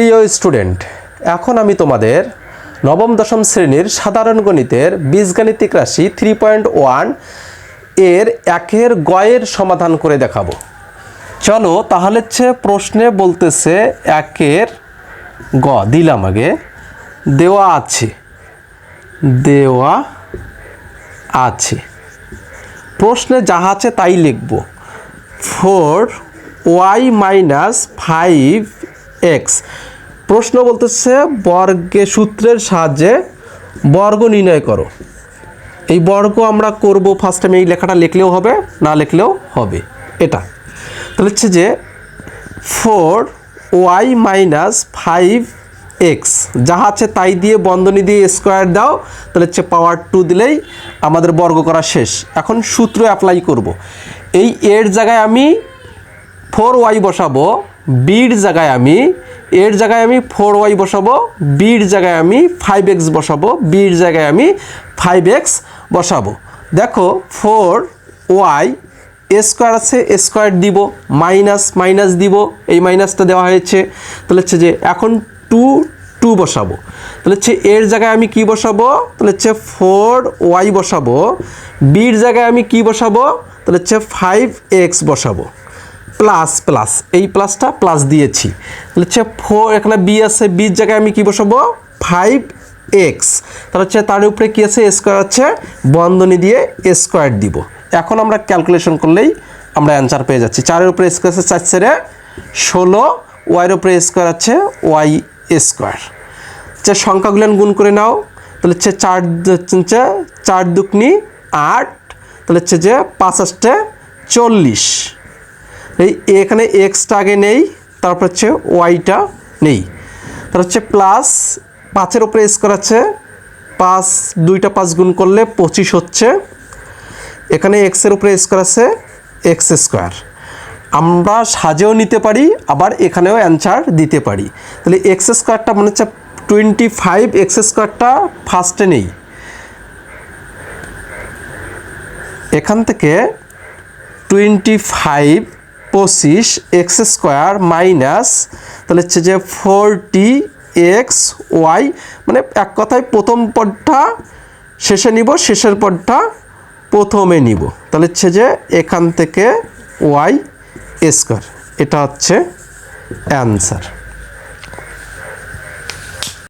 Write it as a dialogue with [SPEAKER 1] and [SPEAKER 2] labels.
[SPEAKER 1] প্রিয় স্টুডেন্ট, এখন আমি তোমাদের নবম, দশম শ্রেণির সাধারণ গণিতের বীজগাণিতিক রাশি থ্রি পয়েন্ট ওয়ানের একের গয়ের সমাধান করে দেখাবো। চলো তাহলে হচ্ছে প্রশ্নে বলতেছে একের গ, দিলাম আগে। দেওয়া আছে। দেওয়া আছে। প্রশ্নে যাহা আছে তাই লিখব। Four Y minus five X প্রশ্ন বলতেছে, বর্গে সূত্রের সাহায্যে বর্গ নির্ণয় করো। এই বর্গ আমরা করব ফার্স্ট টাইম এই লেখাটা লিখলেও হবে, না লিখলেও হবে। এটা। তাহলে হচ্ছে যে four Y minus five X যাহা আছে তাই দিয়ে বন্ধনী দিয়ে স্কোয়ার দাও, তাহলে হচ্ছে পাওয়ার টু দিলেই আমাদের বর্গ করা শেষ। এখন সূত্র অ্যাপ্লাই করব। এই এর জায়গায় আমি ফোর ওয়াই বসাবো, বির জায়গায় আমি, এর জায়গায় আমি ফোর ওয়াই বসাবো, বির জায়গায় আমি ফাইভ এক্স বসাবো, বির জায়গায় আমি ফাইভ এক্স বসাবো। দেখো, ফোর ওয়াই এ স্কোয়ার আছে এ স্কোয়ার দিব, মাইনাস মাইনাস দিব, এই মাইনাসটা দেওয়া হয়েছে। তাহলে হচ্ছে যে এখন টু টু বসাবো। তাহলে হচ্ছে এর জায়গায় আমি কি বসাবো? তাহলে হচ্ছে ফোর ওয়াই বসাবো, বির জায়গায় আমি কি বসাবো? তাহলে হচ্ছে ফাইভ এক্স বসাবো। প্লাস প্লাস এই প্লাসটা প্লাস দিয়েছি। তাহলে হচ্ছে ফোর এখানে বি আছে বির জায়গায় আমি কি বসাবো? ফাইভ এক্স তাহলে হচ্ছে তার উপরে কি আছে? স্কোয়ার আছে, বন্ধনী দিয়ে স্কোয়ার দিব। এখন আমরা ক্যালকুলেশন করলেই আমরা অ্যান্সার পেয়ে যাচ্ছি। চারের উপরে স্কোয়ার আছে, চার চারে ষোলো ওয়াইয়ের উপরে স্কোয়ার আছে ওয়াই স্কোয়ার হচ্ছে সংখ্যাগুলো গুণ করে নাও। তাহলে হচ্ছে চার হচ্ছে চার দুকনি, আট। তাহলে হচ্ছে যে পাঁচ আষ্টে চল্লিশ। এই এখানে এক্সটা আগে নেই, তারপর হচ্ছে ওয়াইটা নেই। তার হচ্ছে প্লাস পাঁচের উপরে স্কোয়ার আছে, পাঁচ দুইটা পাঁচ গুণ করলে পঁচিশ হচ্ছে। এখানে এক্সের উপরে স্কোয়ার আছে এক্স স্কোয়ার আমরা সাজেও নিতে পারি, আবার এখানেও অ্যান্সার দিতে পারি। তাহলে এক্স স্কোয়ারটা মনে হচ্ছে টোয়েন্টি ফাইভ এক্স স্কোয়ারটা ফার্স্টে নেই। এখান থেকে টোয়েন্টি ফাইভ পঁচিশ এক্স স্কোয়ার মাইনাস, তাহলে হচ্ছে যে ফোরটি এক্স ওয়াই মানে এক কথায় প্রথম পদটা শেষে নিব, শেষের পদটা প্রথমে নিব। তাহলে হচ্ছে যে এখান থেকে ওয়াই স্কোয়ার, এটা হচ্ছে অ্যান্সার।